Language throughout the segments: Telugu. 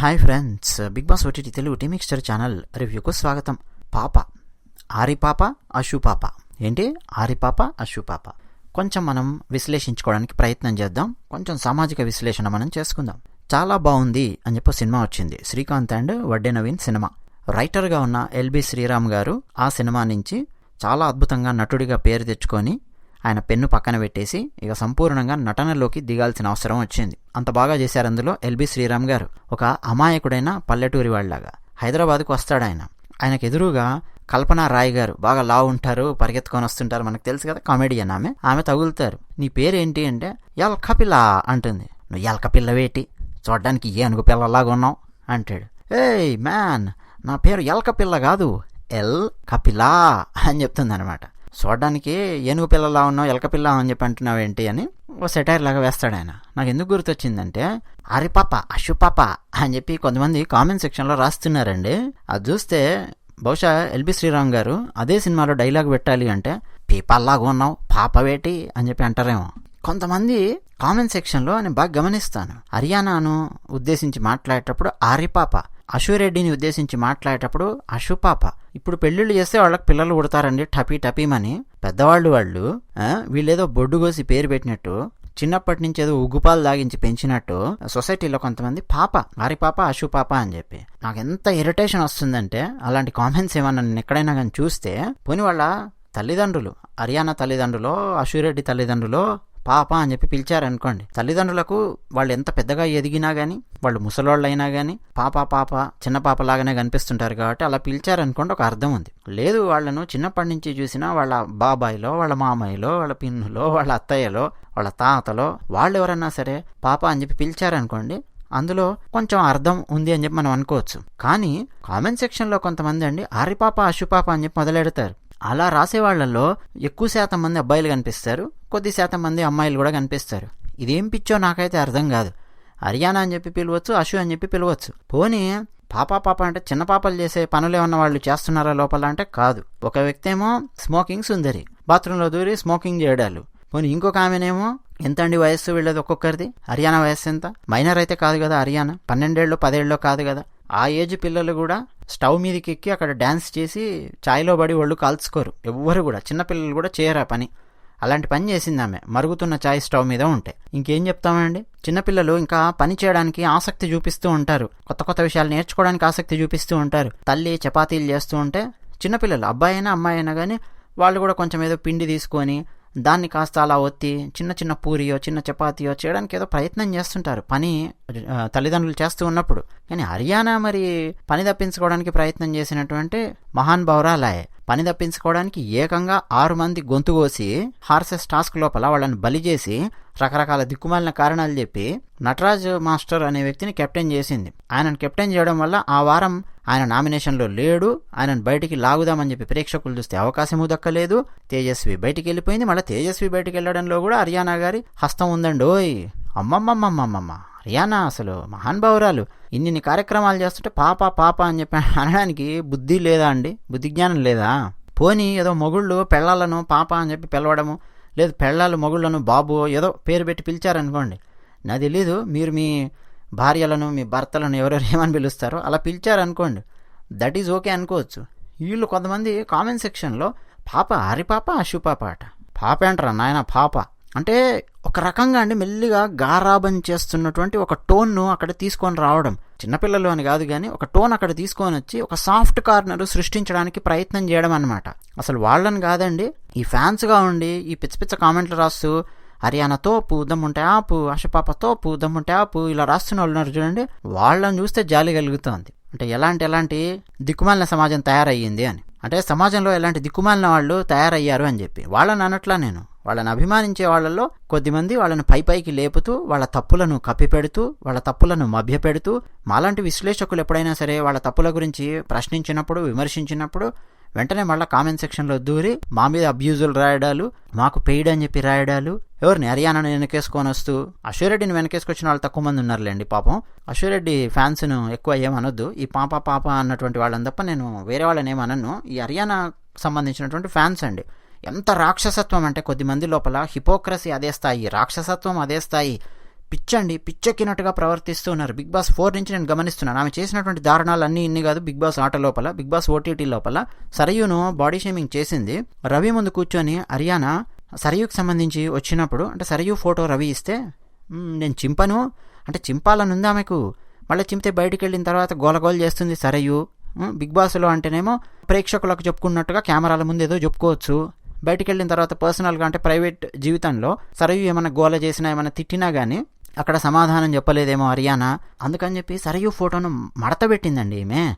Hi friends big boss OTT Telugu టీమిక్స్టర్ channel రివ్యూకు స్వాగతం. పాప ఆరి పాప అశు పాప. ఏంటి? ఆరి పాప అశు పాప. కొంచెం మనం విశ్లేషించుకోవడానికి ప్రయత్నం చేద్దాం. కొంచెం సామాజిక విశ్లేషణ మనం చేసుకుందాం. చాలా బాగుంది అని చెప్పి సినిమా వచ్చింది. Srikanth and Vadde Naveen cinema. రైటర్గా ఉన్న ఎల్బి శ్రీరామ్ గారు ఆ సినిమా నుంచి చాలా అద్భుతంగా నటుడిగా పేరు తెచ్చుకొని ఆయన పెన్ను పక్కన పెట్టేసి ఇక సంపూర్ణంగా నటనలోకి దిగాల్సిన అవసరం వచ్చింది. అంత బాగా చేశారు అందులో ఎల్బి శ్రీరామ్ గారు. ఒక అమాయకుడైన పల్లెటూరి వాళ్ళలాగా. హైదరాబాద్కు వస్తాడు ఆయన. ఆయనకు ఎదురుగా కల్పన రాయ్ గారు బాగా లావు ఉంటారు పరిగెత్తుకొని వస్తుంటారు. మనకు తెలుసు కదా కామెడియన్ ఆమె. ఆమె తగులుతారు. నీ పేరేంటి అంటే ఎల్క పిల్ల అంటుంది. నువ్వు ఎల్క పిల్ల వేటి చూడడానికి ఏనుగు పిల్లలాగా ఉన్నావు? అంటాడు. ఏయ్ మ్యాన్ నా పేరు ఎల్క పిల్ల కాదు ఎల్ కపిలా అని చెప్తుంది అనమాట చూడడానికి ఏనుగు పిల్లలా ఉన్నావు ఎలక పిల్ల అని చెప్పి అంటున్నావు ఏంటి అని ఓ సెటైర్ లాగా వేస్తాడు ఆయన. నాకు ఎందుకు గుర్తొచ్చిందంటే అరిపాప అశుపాప అని చెప్పి కొంతమంది కామెంట్ సెక్షన్లో రాస్తున్నారండి. అది చూస్తే బహుశా ఎల్బి శ్రీరామ్ గారు అదే సినిమాలో డైలాగ్ పెట్టాలి అంటే పీపాల్లాగా ఉన్నావు పాప వేటి అని చెప్పి అంటారేమో. కొంతమంది కామెంట్ సెక్షన్లో నేను బాగా గమనిస్తాను. హర్యానాను ఉద్దేశించి మాట్లాడేటప్పుడు ఆరిపాప అశురెడ్డిని ఉద్దేశించి మాట్లాడేటప్పుడు అశుపాప ఇప్పుడు పెళ్ళిళ్ళు చేస్తే వాళ్ళకి పిల్లలు పుడతారండి టపీ టపీమని. పెద్దవాళ్ళు వాళ్ళు వీళ్ళేదో బొడ్డు కోసి పేరు పెట్టినట్టు చిన్నప్పటి నుంచి ఏదో ఉగ్గుపాలు దాగించి పెంచినట్టు సొసైటీలో కొంతమంది పాప వారి పాప అశు పాప అని చెప్పి. నాకు ఎంత ఇరిటేషన్ వస్తుందంటే అలాంటి కామెంట్స్ ఏమన్నా నేను ఎక్కడైనా కానీ చూస్తే పోని వాళ్ళ తల్లిదండ్రులు హర్యానా తల్లిదండ్రులు అశురెడ్డి తల్లిదండ్రులు పాప అని చెప్పి పిలిచారనుకోండి. తల్లిదండ్రులకు వాళ్ళు ఎంత పెద్దగా ఎదిగినా గానీ వాళ్ళు ముసలోళ్ళైనా అయినా గానీ పాప పాప చిన్న పాప లాగానే కనిపిస్తుంటారు కాబట్టి అలా పిలిచారనుకోండి ఒక అర్థం ఉంది. లేదు వాళ్ళను చిన్నప్పటి నుంచి చూసినా వాళ్ళ బాబాయిలో వాళ్ళ మామయ్యలో వాళ్ళ పిన్నులో వాళ్ళ అత్తయ్యలో వాళ్ళ తాతలో వాళ్ళు ఎవరన్నా సరే పాప అని చెప్పి పిలిచారనుకోండి అందులో కొంచెం అర్థం ఉంది అని చెప్పి మనం అనుకోవచ్చు. కానీ కామెంట్ సెక్షన్లో కొంతమంది అండి ఆరిపాప అశుపాప అని చెప్పి మొదలెడతారు. అలా రాసేవాళ్ళలో ఎక్కువ శాతం మంది అబ్బాయిలు కనిపిస్తారు కొద్ది శాతం మంది అమ్మాయిలు కూడా కనిపిస్తారు. ఇదేం పిచ్చో నాకైతే అర్థం కాదు. హర్యానా అని చెప్పి పిలవచ్చు అశు అని చెప్పి పిలవచ్చు. పోనీ పాప పాప అంటే చిన్న పాపలు చేసే పనులు వాళ్ళు చేస్తున్నారా లోపల అంటే కాదు. ఒక వ్యక్తి ఏమో స్మోకింగ్ సుందరి. బాత్రూంలో దూరి స్మోకింగ్ చేయడాలు. పోనీ ఇంకొక ఆమెనేమో ఎంత అండి వయస్సు వీళ్ళది ఒక్కొక్కరిది? హర్యానా వయస్సు ఎంత? మైనర్ అయితే కాదు కదా హర్యానా పన్నెండేళ్ళు పదేళ్ళు కాదు కదా. ఆ ఏజ్ పిల్లలు కూడా స్టవ్ మీదకి ఎక్కి అక్కడ డ్యాన్స్ చేసి ఛాయ్లో పడి వాళ్ళు కాల్చుకోరు. ఎవ్వరు కూడా చిన్నపిల్లలు కూడా చేయరా పని. అలాంటి పని చేసింది ఆమె. మరుగుతున్న ఛాయ్ స్టవ్ మీద ఉంటే. ఇంకేం చెప్తామండి చిన్నపిల్లలు ఇంకా పని చేయడానికి ఆసక్తి చూపిస్తూ ఉంటారు. కొత్త కొత్త విషయాలు నేర్చుకోవడానికి ఆసక్తి చూపిస్తూ ఉంటారు. తల్లి చపాతీలు చేస్తూ ఉంటే చిన్నపిల్లలు అబ్బాయి అయినా అమ్మాయి అయినా కానీ వాళ్ళు కూడా కొంచెం ఏదో పిండి తీసుకొని దాన్ని కాస్త అలా ఒత్తి చిన్న చిన్న పూరియో చిన్న చపాతీయో చేయడానికి ఏదో ప్రయత్నం చేస్తుంటారు. పని తల్లిదండ్రులు చేస్తూ ఉన్నప్పుడు. కానీ హర్యానా మరి పని తప్పించుకోవడానికి ప్రయత్నం చేసినటువంటి మహాన్ బౌరాలాయే. పని తప్పించుకోవడానికి ఏకంగా ఆరు మంది గొంతు కోసి హార్సెస్ టాస్క్ లోపల వాళ్ళని బలి చేసి రకరకాల దిక్కుమాలిన కారణాలు చెప్పి నటరాజ్ మాస్టర్ అనే వ్యక్తిని కెప్టెన్ చేసింది. ఆయనను కెప్టెన్ చేయడం వల్ల ఆ వారం ఆయన నామినేషన్లో లేడు. ఆయనను బయటికి లాగుదామని చెప్పి ప్రేక్షకులు చూస్తే అవకాశము దక్కలేదు. తేజస్వి బయటికి వెళ్ళిపోయింది. మళ్ళీ తేజస్వి బయటికి వెళ్ళడంలో కూడా హర్యానా గారి హస్తం ఉందండి. ఓయ్! అమ్మమ్మమ్మమ్మమ్మమ్మ! హర్యానా అసలు మహానుభావురాలు ఇన్ని కార్యక్రమాలు చేస్తుంటే పాప పాప అని చెప్పి అనడానికి బుద్ధి లేదా అండి? బుద్ధి జ్ఞానం లేదా? పోనీ ఏదో మొగుళ్ళు పెళ్ళాలను పాప అని చెప్పి పిలవడము లేదు పెళ్ళాలు మొగుళ్ళను బాబు ఏదో పేరు పెట్టి పిలిచారనుకోండి. నాకు తెలీదు. మీరు మీ భార్యలను మీ భర్తలను ఎవరెవరు ఏమని పిలుస్తారో అలా పిలిచారనుకోండి దట్ ఈజ్ ఓకే అనుకోవచ్చు. వీళ్ళు కొంతమంది కామెంట్ సెక్షన్లో పాప హరిపాప అశుపాప అట. పాప అంటారా నాయన పాప? అంటే ఒక రకంగా అండి మెల్లిగా గారాబం చేస్తున్నటువంటి ఒక టోన్ను అక్కడ తీసుకొని రావడం. చిన్నపిల్లలు అని కాదు కానీ ఒక టోన్ అక్కడ తీసుకొని వచ్చి ఒక సాఫ్ట్ కార్నర్ సృష్టించడానికి ప్రయత్నం చేయడం అనమాట అసలు వాళ్ళని కాదండి ఈ ఫ్యాన్స్గా ఉండి ఈ పిచ్చ పిచ్చ కామెంట్లు రాస్తూ హర్యానా తోపు దమ్ముంటే ఆపు అషపాప తోపు దమ్ముంటే ఆపు ఇలా రాస్తున్న వాళ్ళు ఉన్నారు చూడండి. వాళ్ళని చూస్తే జాలి కలుగుతోంది. అంటే ఎలాంటి ఎలాంటి దిక్కుమాలిన సమాజం తయారయ్యింది అని. అంటే సమాజంలో ఎలాంటి దిక్కుమాలిన వాళ్ళు తయారయ్యారు అని చెప్పి. వాళ్ళని అనట్లా నేను. వాళ్ళని అభిమానించే వాళ్ళల్లో కొద్దిమంది వాళ్ళని పై పైకి లేపుతూ వాళ్ళ తప్పులను కప్పిపెడుతూ వాళ్ళ తప్పులను మభ్యపెడుతూ మాలాంటి విశ్లేషకులు ఎప్పుడైనా సరే వాళ్ళ తప్పుల గురించి ప్రశ్నించినప్పుడు విమర్శించినప్పుడు వెంటనే మళ్ళీ కామెంట్ సెక్షన్లో దూరి మా మీద అబ్యూజులు రాయడాలు మాకు పెయిడ్ అని చెప్పి రాయడాలు. ఎవరిని హర్యానాను వెనకేసుకొని వస్తూ అశ్వరెడ్డిని వెనకేసుకొచ్చిన వాళ్ళు తక్కువ మంది ఉన్నారులేండి పాపం. అశ్వరెడ్డి ఫ్యాన్స్ను ఎక్కువ ఏమనొద్దు. ఈ పాప పాప అన్నటువంటి వాళ్ళని తప్ప నేను వేరే వాళ్ళని ఏమనను. ఈ హర్యానా సంబంధించినటువంటి ఫ్యాన్స్ అండి. ఎంత రాక్షసత్వం అంటే కొద్ది మంది లోపల హిపోక్రసీ అదే స్థాయి రాక్షసత్వం అదే స్థాయి. పిచ్చండి పిచ్చెక్కినట్టుగా ప్రవర్తిస్తూ ఉన్నారు. బిగ్ బాస్ ఫోర్ నుంచి నేను గమనిస్తున్నాను. ఆమె చేసినటువంటి దారుణాలు అన్నీ ఇన్ని కాదు. బిగ్ బాస్ ఆట లోపల బిగ్ బాస్ ఓటీటీ లోపల. సరయును బాడీ షేమింగ్ చేసింది. రవి ముందు కూర్చొని హర్యానా సరయుకి సంబంధించి వచ్చినప్పుడు అంటే సరయు ఫోటో రవి ఇస్తే నేను చింపను. అంటే చింపాలని ఉంది ఆమెకు? మళ్ళీ చింపితే బయటికి వెళ్ళిన తర్వాత గోలగోలు చేస్తుంది సరయు. బిగ్ బాస్లో అంటేనేమో ప్రేక్షకులకు చెప్పుకున్నట్టుగా కెమెరాల ముందు ఏదో చెప్పుకోవచ్చు. బయటికి వెళ్ళిన తర్వాత పర్సనల్గా అంటే ప్రైవేట్ జీవితంలో సరయు ఏమైనా గోల చేసినా ఏమైనా తిట్టినా కానీ అక్కడ సమాధానం చెప్పలేదేమో హర్యానా. అందుకని చెప్పి సరయు ఫోటోను మడత పెట్టిందండి ఈమె.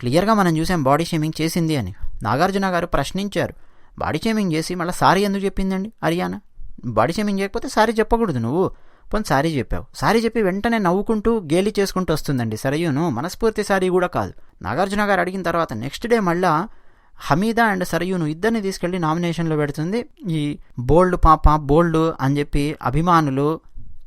క్లియర్గా మనం చూసాం బాడీ షేమింగ్ చేసింది అని. నాగార్జున గారు ప్రశ్నించారు. బాడీ షేమింగ్ చేసి మళ్ళీ సారీ ఎందుకు చెప్పిందండి హర్యానా? బాడీ షేమింగ్ చేయకపోతే సారీ చెప్పకూడదు నువ్వు. పోనీ సారీ చెప్పావు. సారీ చెప్పి వెంటనే నవ్వుకుంటూ గేలి చేసుకుంటూ వస్తుందండి సరయును. మనస్ఫూర్తి సారీ కూడా కాదు. నాగార్జున గారు అడిగిన తర్వాత నెక్స్ట్ డే మళ్ళా హమీదా అండ్ సరయూను ఇద్దరిని తీసుకెళ్ళి నామినేషన్లో పెడుతుంది. ఈ బోల్డ్ పాప బోల్డ్ అని చెప్పి అభిమానులు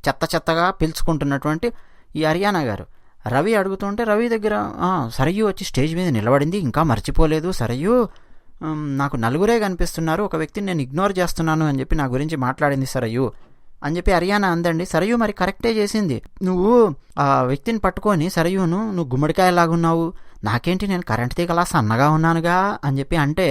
చెత్త చెత్తగా పిలుచుకుంటున్నటువంటి ఈ హర్యానా గారు. రవి అడుగుతుంటే రవి దగ్గర "ఆ, సరయు వచ్చి స్టేజ్ మీద నిలబడింది ఇంకా మర్చిపోలేదు. సరయు నాకు నలుగురే కనిపిస్తున్నారు. ఒక వ్యక్తిని నేను ఇగ్నోర్ చేస్తున్నాను అని చెప్పి నా గురించి మాట్లాడింది సరయు. అని చెప్పి హర్యానా అందండి సరయు మరి కరెక్టే చేసింది. నువ్వు ఆ వ్యక్తిని పట్టుకొని సరయును నువ్వు గుమ్మడికాయలాగున్నావు. నాకేంటి నేను కరెంట్ తీగలా సన్నగా ఉన్నానుగా? అని చెప్పి అంటే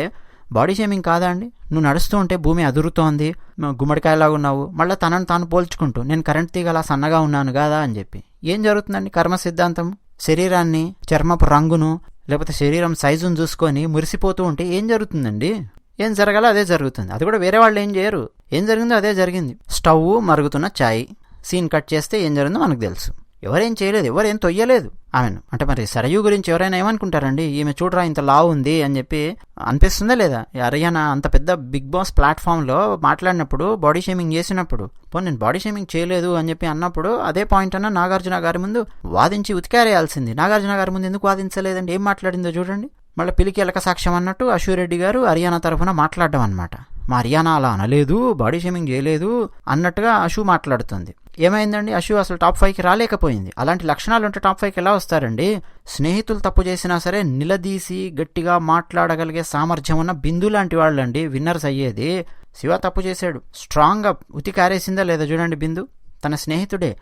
బాడీ షేమింగ్ కాదా అండి? నువ్వు నడుస్తూ ఉంటే భూమి అదురుతోంది నువ్వు గుమ్మడికాయలాగా ఉన్నావు. మళ్ళీ తనను తాను పోల్చుకుంటూ నేను కరెంట్ తీగలా సన్నగా ఉన్నాను కదా అని చెప్పి. ఏం జరుగుతుందండి కర్మ సిద్ధాంతం? శరీరాన్ని చర్మపు రంగును లేకపోతే శరీరం సైజును చూసుకొని మురిసిపోతూ ఉంటే ఏం జరుగుతుందండి? ఏం జరగాలో అదే జరుగుతుంది. అది కూడా వేరే వాళ్ళు ఏం చేయరు. ఏం జరిగిందో అదే జరిగింది. స్టవ్ మరుగుతున్న ఛాయ్. సీన్ కట్ చేస్తే ఏం జరిగిందో మనకు తెలుసు. ఎవరేం చేయలేదు ఎవరేం తొయ్యలేదు. ఆమెను. అంటే మరి సరయూ గురించి ఎవరైనా ఏమనుకుంటారండి? ఈమె చూడరా ఇంత లావు ఉంది అని చెప్పి అనిపిస్తుందా లేదా? అరియానా అంత పెద్ద బిగ్ బాస్ ప్లాట్ఫామ్లో మాట్లాడినప్పుడు బాడీ షేమింగ్ చేసినప్పుడు పో నేను బాడీ షేమింగ్ చేయలేదు అని చెప్పి అన్నప్పుడు అదే పాయింట్ అన్న నాగార్జున గారి ముందు వాదించి ఉతికారేయాల్సింది. నాగార్జున గారి ముందు ఎందుకు వాదించలేదండి? ఏం మాట్లాడిందో చూడండి. మళ్ళీ పిలికి ఎలక సాక్ష్యం అన్నట్టు అశూరెడ్డి గారు హర్యానా తరఫున మాట్లాడడం అనమాట మా హర్యానా అలా అనలేదు బాడీ షేమింగ్ చేయలేదు అన్నట్టుగా అశు మాట్లాడుతుంది. ఏమైందండి? అశు అసలు టాప్ ఫైవ్కి రాలేకపోయింది. అలాంటి లక్షణాలు ఉంటే టాప్ ఫైవ్కి ఎలా వస్తారండి? స్నేహితులు తప్పు చేసినా సరే నిలదీసి గట్టిగా మాట్లాడగలిగే సామర్థ్యం ఉన్న బిందు లాంటి వాళ్ళండి విన్నర్స్ అయ్యేది. శివ తప్పు చేశాడు. స్ట్రాంగ్గా ఉతికారేసిందా లేదా చూడండి బిందు. తన స్నేహితుడే.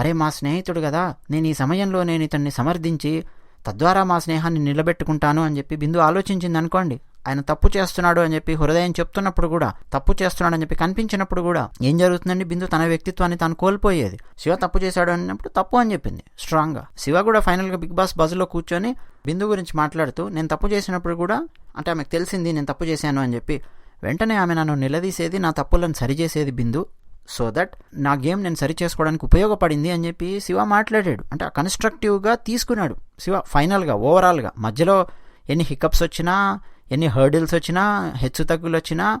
అరే మా స్నేహితుడు కదా. నేను ఈ సమయంలో నేను ఇతన్ని సమర్థించి తద్వారా మా స్నేహాన్ని నిలబెట్టుకుంటాను అని చెప్పి బిందు ఆలోచించింది అనుకోండి ఆయన తప్పు చేస్తున్నాడు అని చెప్పి హృదయం చెప్తున్నప్పుడు కూడా తప్పు చేస్తున్నాడు అని చెప్పి కనిపించినప్పుడు కూడా ఏం జరుగుతుందండి? బిందు తన వ్యక్తిత్వాన్ని తాను కోల్పోయేది. శివ తప్పు చేశాడు అన్నప్పుడు తప్పు అని చెప్పింది స్ట్రాంగ్గా శివ కూడా ఫైనల్గా బిగ్ బాస్ బజ్లో కూర్చొని బిందు గురించి మాట్లాడుతూ నేను తప్పు చేసినప్పుడు కూడా అంటే ఆమెకు తెలిసింది నేను తప్పు చేశాను అని చెప్పి వెంటనే ఆమె నన్ను నిలదీసేది నా తప్పులను సరిచేసేది బిందు. సో దట్ నా గేమ్ నేను సరి చేసుకోవడానికి ఉపయోగపడింది అని చెప్పి శివ మాట్లాడాడు. అంటే ఆ కన్స్ట్రక్టివ్గా తీసుకున్నాడు. శివ ఫైనల్గా ఓవరాల్గా మధ్యలో ఎన్ని హికప్స్ వచ్చినా ఎన్ని హర్డిల్స్ వచ్చినా హెచ్చు తగ్గులు వచ్చినా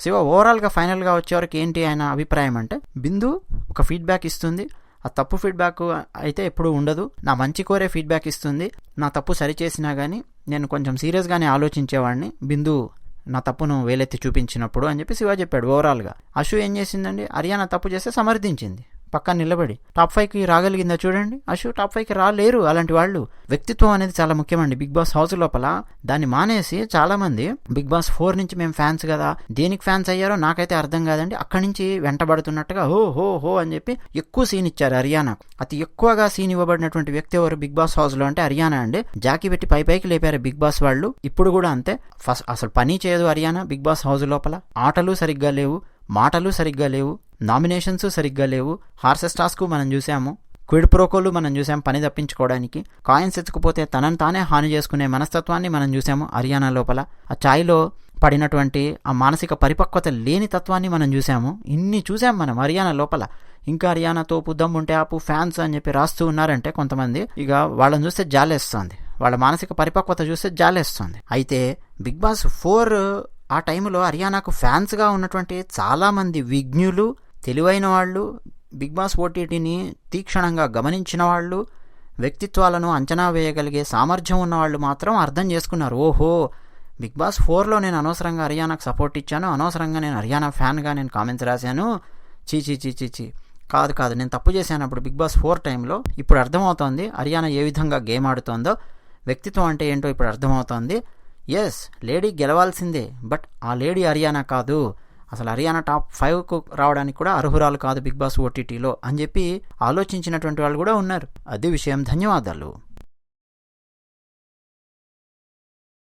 శివ ఓవరాల్గా ఫైనల్గా వచ్చేవరకు ఏంటి ఆయన అభిప్రాయం అంటే బిందు ఒక ఫీడ్బ్యాక్ ఇస్తుంది. ఆ తప్పు ఫీడ్బ్యాక్ అయితే ఎప్పుడు ఉండదు. నా మంచి కోరే ఫీడ్బ్యాక్ ఇస్తుంది. నా తప్పు సరిచేసినా కానీ నేను కొంచెం సీరియస్గానే ఆలోచించేవాడిని. బిందు నా తప్పును వేలెత్తి చూపించినప్పుడు అని చెప్పి శివ చెప్పాడు ఓవరాల్గా. అశు ఏం చేసిందండి? హర్యానా తప్పు చేస్తే సమర్థించింది. పక్కన నిలబడి టాప్ ఫైవ్కి రాగలిగిందా చూడండి. అశు టాప్ ఫైవ్కి రాలేరు. అలాంటి వాళ్ళు వ్యక్తిత్వం అనేది చాలా ముఖ్యమండి. బిగ్ బాస్ హౌస్ లోపల దాన్ని మానేసి చాలా మంది బిగ్ బాస్ ఫోర్ నుంచి మేము ఫ్యాన్స్ కదా దేనికి ఫ్యాన్స్ అయ్యారో నాకైతే అర్థం కాదండి. అక్కడి నుంచి వెంటబడుతున్నట్టుగా హో హో హో అని చెప్పి ఎక్కువ సీన్ ఇచ్చారు హర్యానా. అతి ఎక్కువగా సీన్ ఇవ్వబడినటువంటి వ్యక్తి ఎవరు బిగ్ బాస్ హౌస్లో అంటే హర్యానా అండి. జాకీ పెట్టి పై పైకి లేపారు బిగ్ బాస్ వాళ్ళు. ఇప్పుడు కూడా అంతే. ఫస్ట్ అసలు పని చేయదు హర్యానా బిగ్ బాస్ హౌస్ లోపల. ఆటలు సరిగ్గా లేవు. మాటలు సరిగ్గా లేవు నామినేషన్స్ సరిగ్గా లేవు హార్సెస్ టాస్క్ మనం చూసాము క్విడ్ ప్రోకోలు మనం చూసాం పని తప్పించుకోవడానికి కాయిన్స్ ఎత్తుకుపోతే తనను తానే హాని చేసుకునే మనస్తత్వాన్ని మనం చూసాము హర్యానా లోపల. ఆ ఛాయ్లో పడినటువంటి ఆ మానసిక పరిపక్వత లేని తత్వాన్ని మనం చూసాము ఇన్ని చూసాం మనం హర్యానా లోపల. ఇంకా హర్యానా తోపు దమ్ముంటే ఆపు ఫ్యాన్స్ అని చెప్పి రాస్తూ ఉన్నారంటే కొంతమంది ఇక వాళ్ళని చూస్తే జాలేస్తుంది. వాళ్ళ మానసిక పరిపక్వత చూస్తే జాలేస్తుంది. అయితే బిగ్ బాస్ ఫోర్ ఆ టైంలో హర్యానాకు ఫ్యాన్స్గా ఉన్నటువంటి చాలామంది విజ్ఞులు తెలివైన వాళ్ళు బిగ్ బాస్ ఓటీటీని తీక్షణంగా గమనించిన వాళ్ళు వ్యక్తిత్వాలను అంచనా వేయగలిగే సామర్థ్యం ఉన్న వాళ్ళు మాత్రం అర్థం చేసుకున్నారు. ఓహో బిగ్ బాస్ ఫోర్లో నేను అనవసరంగా హర్యానాకు సపోర్ట్ ఇచ్చాను అనవసరంగా నేను హర్యానా ఫ్యాన్గా నేను కామెంట్స్ రాశాను. చీ చీ చీ చీ చీ కాదు కాదు నేను తప్పు చేశాను అప్పుడు బిగ్ బాస్ ఫోర్ టైంలో. ఇప్పుడు అర్థమవుతోంది హర్యానా ఏ విధంగా గేమ్ ఆడుతోందో వ్యక్తిత్వం అంటే ఏంటో ఇప్పుడు అర్థమవుతోంది. ఎస్ లేడీ గెలవాల్సిందే బట్ ఆ లేడీ హర్యానా కాదు. అసలు హర్యానా టాప్ ఫైవ్కు రావడానికి కూడా అర్హురాలు కాదు బిగ్ బాస్ ఓటీటీలో అని చెప్పి ఆలోచించినటువంటి వాళ్ళు కూడా ఉన్నారు. అది విషయం ధన్యవాదాలు.